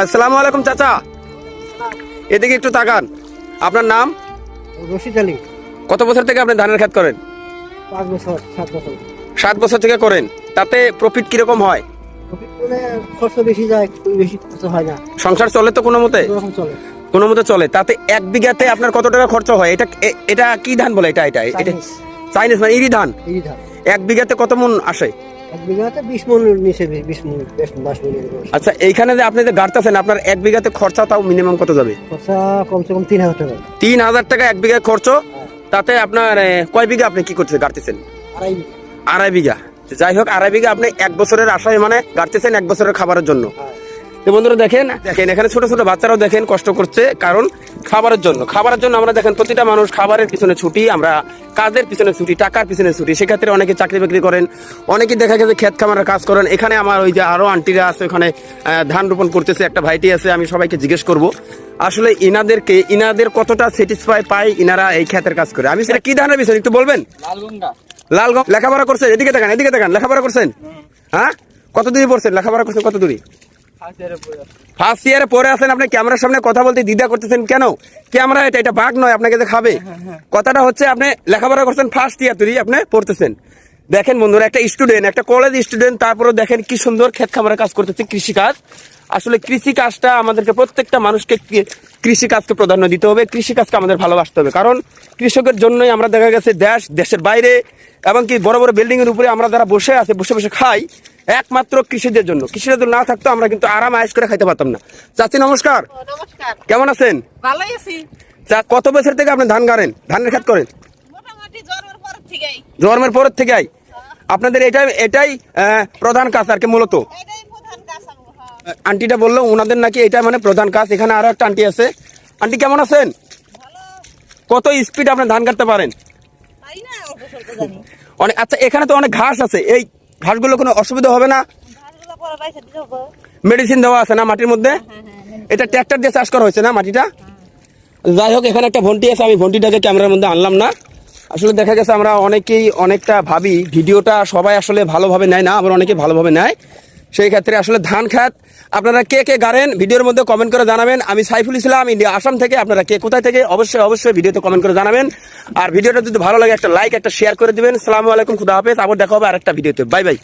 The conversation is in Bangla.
আসসালামু আলাইকুম চাচা। এদিকে একটু তাকান। আপনার নাম? রশিদ আলী। কত বছর থেকে আপনি ধানের খেত করেন? পাঁচ বছর সাত বছর। সাত বছর থেকে করেন। তাতে প্রফিট কীরকম হয়? প্রফিট খরচ বেশি যায় বেশি খরচ না। সংসার চলে তো কোনো মতে? চলে। কোনো মতে চলে। তাতে এক বিঘাতে আপনার কত টাকা খরচ হয়? এটা এটা কি ধান বলে? এটা এটা এটা। চাইনিজ। মানে ইরি ধান। এক বিঘাতে কত মন আসে? এক বিঘাতে বিশ মন নিচে বিশ মন বাইশ মন আচ্ছা এইখানে যে আপনি যে গাড়তেছেন আপনার এক বিঘাতে খরচা তাও মিনিমাম কত যাবে? খরচা কমসে কম তিন হাজার টাকা। তিন হাজার টাকা এক বিঘা খরচ। তাতে আপনার কয় বিঘা আপনি কি গাড়তেছেন? আড়াই আড়াই বিঘা। যাই হোক আড়াই বিঘা আপনি এক বছরের আশায় মানে গাড়তেছেন এক বছরের খাবারের জন্য। হ্যাঁ। তো বন্ধুরা দেখেন দেখেন এখানে ছোট ছোট বাচ্চারাও দেখেন কষ্ট করছে কারণ খাবারের জন্য। খাবারের জন্য আমরা দেখেন প্রতিটা মানুষ খাবারের পিছনে ছুটি আমরা কাজের পিছনে ছুটি টাকার পিছনে ছুটি। সেক্ষেত্রে অনেকে চাকরি বাকরি করেন অনেকে দেখা গেছে ক্ষেত খামারের কাজ করেন। এখানে আমার ওই যে আরও আন্টিরা আছে ওখানে ধান রোপণ করতেছে একটা ভাইটি আছে আমি সবাইকে জিজ্ঞেস করব। আসলে ইনাদেরকে ইনাদের কতটা স্যাটিসফাই পায় ইনারা এই ক্ষেতের কাজ করে? আমি সেটা কি ধানের পিছনে একটু বলবেন? লালগঞ্জ লেখাপড়া করছেন? এদিকে দেখান এদিকে দেখান লেখাপড়া করছেন? হ্যাঁ? কত দূরে পড়ছেন? লেখাপড়া করছেন কত দূরে ফার্স্ট ইয়ারে পরে আসেন আপনি ক্যামেরার সামনে কথা বলতে দ্বিধা করতেছেন কেন? ক্যামেরা এটা এটা বাঘ নয় আপনাকে যে খাবে। কথাটা হচ্ছে আপনি লেখাপড়া করছেন ফার্স্ট ইয়ার তৈরি আপনি পড়তেছেন। দেখেন বন্ধুরা একটা স্টুডেন্ট একটা কলেজ স্টুডেন্ট তারপরে দেখেন কি সুন্দর ক্ষেত খামারের কাজ করতেছে কৃষি কাজ আসলে কৃষি কাজটা আমাদেরকে প্রত্যেকটা মানুষকে কৃষি কাজকে প্রাধান্য দিতে হবে কৃষি কাজকে আমাদের ভালোবাসতে হবে। কারণ কৃষকের জন্যই আমরা দেখা গেছে দেশ দেশের বাইরে এবং কি বড় বড় বিল্ডিং এর উপরে আমরা যারা বসে আছে বসে বসে খাই একমাত্র কৃষিদের জন্য। কৃষিরা না থাকতো আমরা কিন্তু আরাম আয়েস করে খাইতে পারতাম না। চাচি নমস্কার। কেমন আছেন? ভালোই আছি। চা কত বছর থেকে আপনি ধান গাড়েন? ধানের খেত করেন? জন্মের পর পরের থেকে আপনাদের এটাই এটাই আহ, প্রধান কাজ আর কি মূলত এটাই প্রধান কাজ আমার হ্যাঁ। আন্টিটা বলল ওনাদের নাকি এটা মানে প্রধান কাজ। এখানে আরও একটা আন্টি আছে। আন্টি কেমন আছেন? কত স্পিড আপনি ধান কাটতে পারেন? অনেক আচ্ছা এখানে তো অনেক ঘাস আছে। এই ঘাসগুলো কোনো অসুবিধা হবে না? মেডিসিন দেওয়া আছে না মাটির মধ্যে? এটা ট্র্যাক্টর দিয়ে চাষ করা হয়েছে না মাটিটা? যাই হোক এখানে একটা ভন্টি আছে আমি ভন্টিটাকে ক্যামেরার মধ্যে আনলাম না। আসলে দেখা গেছে আমরা অনেকেই অনেকটা ভাবি ভিডিওটা সবাই আসলে ভালোভাবে নেয় না আবার অনেকে ভালোভাবে নেয়। সেই ক্ষেত্রে আসলে ধান খাত আপনারা কে কে গাড়েন, ভিডিওর মধ্যে কমেন্ট করে জানাবেন। আমি সাইফুল ইসলাম, ইন্ডিয়া আসাম থেকে। আপনারা কে কোথায় থেকে, অবশ্যই অবশ্যই ভিডিওতে কমেন্ট করে জানাবেন। আর ভিডিওটা যদি ভালো লাগে, একটা লাইক একটা শেয়ার করে দেবেন। সালামু আলাইকুম, খুদা হাফেজ। আবার দেখা হবে আরেকটা ভিডিওতে। Bye bye.